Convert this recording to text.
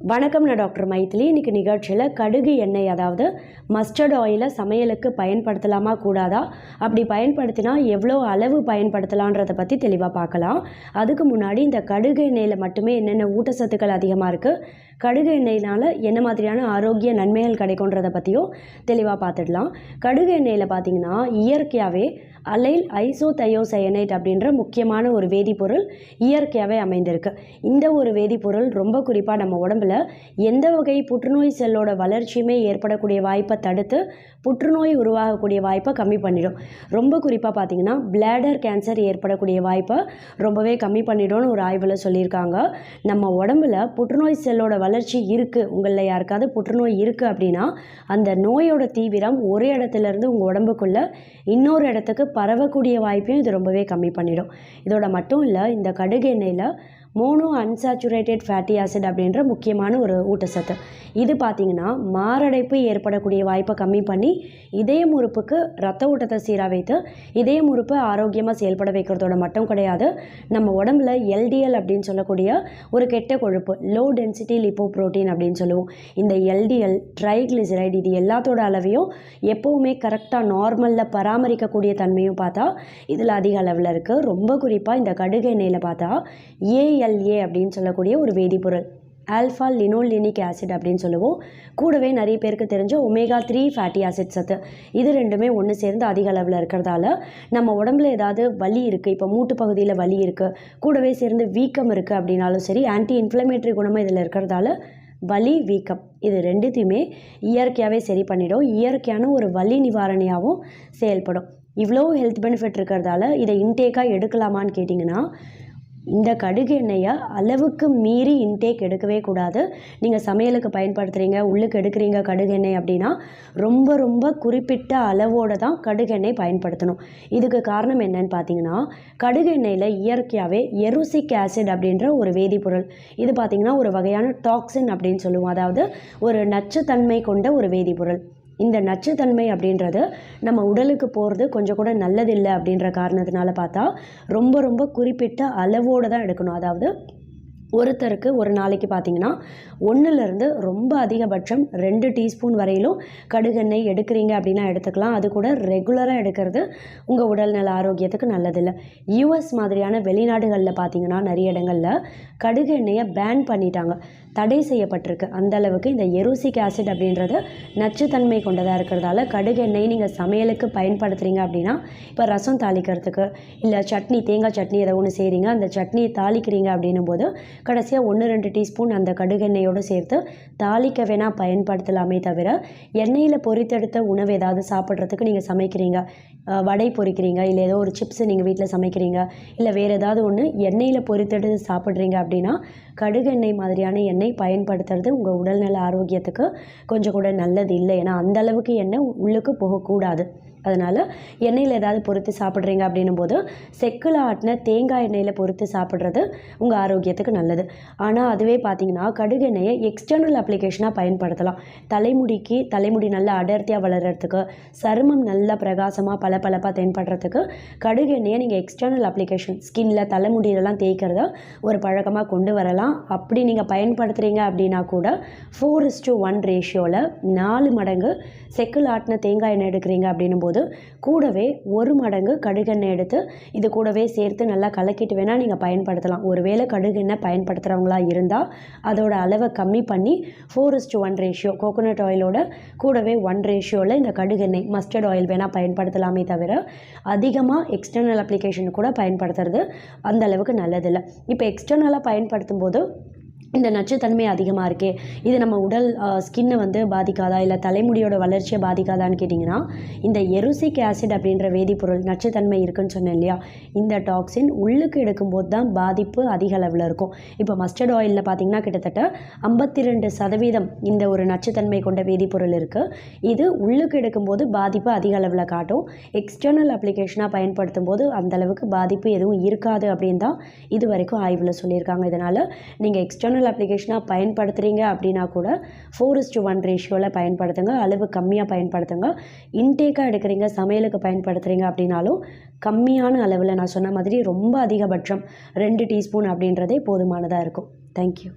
வணக்கம் நான் டாக்டர் மைத்திலி. இன்றைக்கி நிகழ்ச்சியில் கடுகு எண்ணெய் அதாவது மஸ்டர்ட் ஆயிலை சமையலுக்கு பயன்படுத்தலாமா கூடாதா? அப்படி பயன்படுத்தினா எவ்வளோ அளவு பயன்படுத்தலான்றதை பற்றி தெளிவாக பார்க்கலாம். அதுக்கு முன்னாடி இந்த கடுகு எண்ணெயில் மட்டுமே என்னென்ன ஊட்டச்சத்துக்கள் அதிகமாக இருக்குது கடுகு எண்ணெயினால் என்ன மாதிரியான ஆரோக்கிய நன்மைகள் கிடைக்குன்றதை பற்றியும் தெளிவாக பார்த்துடலாம். கடுகு எண்ணெயில் பார்த்தீங்கன்னா இயற்கையாகவே அலைல் ஐசோதையோசயனைட் அப்படின்ற முக்கியமான ஒரு வேதிப்பொருள் இயற்கையாகவே அமைந்திருக்கு. இந்த ஒரு வேதிப்பொருள் ரொம்ப குறிப்பாக நம்ம உடம்புல எந்த வகை புற்றுநோய் செல்லோட வளர்ச்சியுமே ஏற்படக்கூடிய வாய்ப்பை தடுத்து புற்றுநோய் உருவாகக்கூடிய வாய்ப்பை கம்மி பண்ணிடும். ரொம்ப குறிப்பாக பார்த்தீங்கன்னா பிளாடர் கேன்சர் ஏற்படக்கூடிய வாய்ப்பை ரொம்பவே கம்மி பண்ணிடும்னு ஒரு ஆய்வில் சொல்லியிருக்காங்க. நம்ம உடம்புல புற்றுநோய் செல்லோட வளர்ச்சி இருக்குது உங்களில் யாருக்காவது புற்றுநோய் இருக்குது அப்படின்னா அந்த நோயோட தீவிரம் ஒரு இடத்துலேருந்து உங்கள் உடம்புக்குள்ளே இன்னொரு இடத்துக்கு பரவக்கூடிய வாய்ப்பையும் இது ரொம்பவே கம்மி பண்ணிடும். இதோட மட்டும் இல்லை இந்த கடுகு எண்ணெயில் மோனோ அன்சாச்சுரேட்டட் ஃபேட்டி ஆசிட் அப்படின்ற முக்கியமான ஒரு ஊட்டச்சத்து. இது பார்த்திங்கன்னா மாரடைப்பு ஏற்படக்கூடிய வாய்ப்பை கம்மி பண்ணி இதயம் உறுப்புக்கு ரத்த ஊட்டத்தை சீராக வைத்து இதயம் உறுப்பு ஆரோக்கியமாக செயல்பட வைக்கிறதோட மட்டும் கிடையாது நம்ம உடம்புல எல்டிஎல் அப்படின்னு சொல்லக்கூடிய ஒரு கெட்ட கொழுப்பு லோ டென்சிட்டி லிப்போ ப்ரோட்டீன் அப்படின்னு சொல்லுவோம். இந்த எல்டிஎல் ட்ரைக்ளிசரைடு இது எல்லாத்தோட அளவையும் எப்போவுமே கரெக்டாக நார்மலில் பராமரிக்கக்கூடிய தன்மையும் பார்த்தா இதில் அதிக அளவில் இருக்குது ரொம்ப குறிப்பாக இந்த கடுகு எண்ணெயில் பார்த்தா ஏஎல் ஏஎல்ஏ அப்படின்னு சொல்லக்கூடிய ஒரு வேதிப்பொருள். ஆல்ஃபா லினோலினிக் ஆசிட் அப்படின்னு சொல்லுவோம். கூடவே நிறைய பேருக்கு தெரிஞ்ச ஒமேகா த்ரீ ஃபேட்டி ஆசிட் சத்து இது ரெண்டுமே ஒன்று சேர்ந்து அதிக அளவில் இருக்கிறதால நம்ம உடம்புல ஏதாவது வலி இருக்குது இப்போ மூட்டு பகுதியில் வலி இருக்குது கூடவே சேர்ந்து வீக்கம் இருக்குது அப்படின்னாலும் சரி ஆன்டி இன்ஃப்ளமேட்டரி குணமும் இதில் இருக்கிறதால வலி வீக்கம் இது ரெண்டுத்தையுமே இயற்கையாகவே சரி பண்ணிடும். இயற்கையான ஒரு வலி நிவாரணியாகவும் செயல்படும். இவ்வளோ ஹெல்த் பெனிஃபிட் இருக்கிறதால இதை இன்டேக்காக எடுக்கலாமான்னு கேட்டிங்கன்னா இந்த கடுகு எண்ணெயை அளவுக்கு மீறி இன்டேக் எடுக்கவே கூடாது. நீங்கள் சமையலுக்கு பயன்படுத்துகிறீங்க உள்ளுக்கு எடுக்கிறீங்க கடுகு எண்ணெய் அப்படின்னா ரொம்ப ரொம்ப குறிப்பிட்ட அளவோடு தான் கடுகு எண்ணெய் பயன்படுத்தணும். இதுக்கு காரணம் என்னன்னு பார்த்தீங்கன்னா கடுகு எண்ணெயில் இயற்கையாகவே எருசிக் ஆசிட் அப்படின்ற ஒரு வேதிப்பொருள். இது பார்த்திங்கன்னா ஒரு வகையான டாக்ஸின் அப்படின்னு சொல்லுவோம். அதாவது ஒரு நச்சுத்தன்மை கொண்ட ஒரு வேதிப்பொருள். இந்த நச்சுத்தன்மை அப்படின்றது நம்ம உடலுக்கு போகிறது கொஞ்சம் கூட நல்லதில்லை அப்படின்ற காரணத்தினால பார்த்தா ரொம்ப ரொம்ப குறிப்பிட்ட அளவோடு தான் எடுக்கணும். அதாவது ஒருத்தருக்கு ஒரு நாளைக்கு பார்த்தீங்கன்னா ஒன்றுலேருந்து ரொம்ப அதிகபட்சம் ரெண்டு டீஸ்பூன் வரையிலும் கடுகெண்ணெய் எடுக்கிறீங்க அப்படின்னா எடுத்துக்கலாம். அது கூட ரெகுலராக எடுக்கிறது உங்கள் உடல்நல ஆரோக்கியத்துக்கு நல்லதில்லை. யூஎஸ் மாதிரியான வெளிநாடுகளில் பார்த்தீங்கன்னா நிறைய இடங்களில் கடுகு எண்ணெயை பேன் பண்ணிட்டாங்க. தடை செய்யப்பட்டிருக்கு. அந்த அளவுக்கு இந்த எருசிக் ஆசிட் அப்படின்றது நச்சுத்தன்மை கொண்டதாக இருக்கிறதால கடுகு எண்ணெய் நீங்கள் சமையலுக்கு பயன்படுத்துகிறீங்க அப்படின்னா இப்போ ரசம் தாளிக்கிறதுக்கு இல்லை சட்னி தேங்காய் சட்னி ஏதோ ஒன்று செய்கிறீங்க அந்த சட்னியை தாளிக்கிறீங்க அப்படின்னும் போது கடைசியாக ஒன்று ரெண்டு டீஸ்பூன் அந்த கடுகு எண்ணெயோடு சேர்த்து தாளிக்க வேணால் பயன்படுத்தலாமே தவிர எண்ணெயில் பொரித்தெடுத்த உணவு ஏதாவது சாப்பிட்றதுக்கு நீங்கள் சமைக்கிறீங்க வடை பொரிக்கிறீங்க இல்லை ஏதோ ஒரு சிப்ஸ் நீங்கள் வீட்டில் சமைக்கிறீங்க இல்லை வேறு ஏதாவது ஒன்று எண்ணெயில் பொரித்தெடுத்து சாப்பிட்றீங்க அப்படின்னா கடுகு எண்ணெய் மாதிரியான எண்ணெய் பயன்படுத்துறது உங்கள் உடல்நல ஆரோக்கியத்துக்கு கொஞ்சம் கூட நல்லது இல்லை. ஏன்னா அந்தளவுக்கு எண்ணெய் உள்ளுக்கு போகக்கூடாது. அதனால் எண்ணெயில் ஏதாவது பொறுத்து சாப்பிட்றீங்க அப்படின்னும் போது செக்கில் ஆட்டின தேங்காய் எண்ணெயில் பொறுத்து சாப்பிட்றது உங்கள் ஆரோக்கியத்துக்கு நல்லது. ஆனால் அதுவே பார்த்தீங்கன்னா கடுகு எண்ணெயை எக்ஸ்டர்னல் அப்ளிகேஷனாக பயன்படுத்தலாம். தலைமுடிக்கு தலைமுடி நல்லா அடர்த்தியாக வளர்கிறதுக்கு சருமம் நல்லா பிரகாசமாக பல பளபளப்பாக தென்படுறதுக்கு கடுகு எண்ணெயை நீங்கள் எக்ஸ்டர்னல் அப்ளிகேஷன் ஸ்கின்ல தலைமுடியிலலாம் தேய்க்கிறத ஒரு பழக்கமாக கொண்டு வரலாம். அப்படி நீங்கள் பயன்படுத்துகிறீங்க அப்படின்னா கூட ஃபோர் இஸ் டு ஒன் ரேஷியோவில் நாலு மடங்கு செக்கில் ஆட்டின தேங்காய் எண்ணெய் எடுக்கிறீங்க அப்படின்னும் போது கூடவே ஒரு மடங்கு கடுகெண்ணெய் எடுத்து இது கூடவே சேர்த்து நல்லா கலக்கிட்டு வேணால் நீங்கள் பயன்படுத்தலாம். ஒருவேளை கடுகெண்ணெய் பயன்படுத்துகிறவங்களா இருந்தால் அதோட அளவை கம்மி பண்ணி four is to one ratio coconut ஆயிலோட கூடவே ஒன் ரேஷியோவில் இந்த கடுகெண்ணெய் மஸ்டர்ட் ஆயில் வேணால் பயன்படுத்தலாமே தவிர அதிகமாக எக்ஸ்டர்னல் அப்ளிகேஷன் கூட பயன்படுத்துறது அந்த அளவுக்கு நல்லதில்லை. இப்போ எக்ஸ்டர்னலாக பயன்படுத்தும் போது இந்த நச்சுத்தன்மை அதிகமாக இருக்கே இது நம்ம உடல் ஸ்கின்னை வந்து பாதிக்காதா இல்லை தலைமுடியோட வளர்ச்சியை பாதிக்காதான்னு கேட்டிங்கன்னா இந்த எருசிக் ஆசிட் அப்படின்ற வேதிப்பொருள் நச்சுத்தன்மை இருக்குன்னு சொன்னேன் இல்லையா? இந்த டாக்ஸின் உள்ளுக்கு எடுக்கும்போது தான் பாதிப்பு அதிக அளவில் இருக்கும். இப்போ மஸ்டர்ட் ஆயிலில் பார்த்திங்கன்னா கிட்டத்தட்ட ஐம்பத்தி ரெண்டு சதவீதம் இந்த ஒரு நச்சுத்தன்மை கொண்ட வேதிப்பொருள் இருக்குது இது உள்ளுக்கு எடுக்கும்போது பாதிப்பு அதிக அளவில் காட்டும். எக்ஸ்டர்னல் அப்ளிகேஷனாக பயன்படுத்தும் போது அந்தளவுக்கு பாதிப்பு எதுவும் இருக்காது அப்படின்னு தான் இது வரைக்கும் ஆய்வில் சொல்லியிருக்காங்க. இதனால் நீங்கள் எக்ஸ்டர்னல் எக்ஸ்டர்னல் அப்ளிகேஷனாக பயன்படுத்துகிறீங்க அப்படின்னா கூட ஃபோர் இஸ் டு ஒன் ரேஷியோவில் பயன்படுத்துங்க. அளவு கம்மியாக பயன்படுத்துங்க. இன்டேக்காக எடுக்கிறீங்க சமையலுக்கு பயன்படுத்துகிறீங்க அப்படின்னாலும் கம்மியான அளவில் நான் சொன்ன மாதிரி ரொம்ப அதிகபட்சம் ரெண்டு டீஸ்பூன் அப்படின்றதே போதுமானதாக இருக்கும். தேங்க்யூ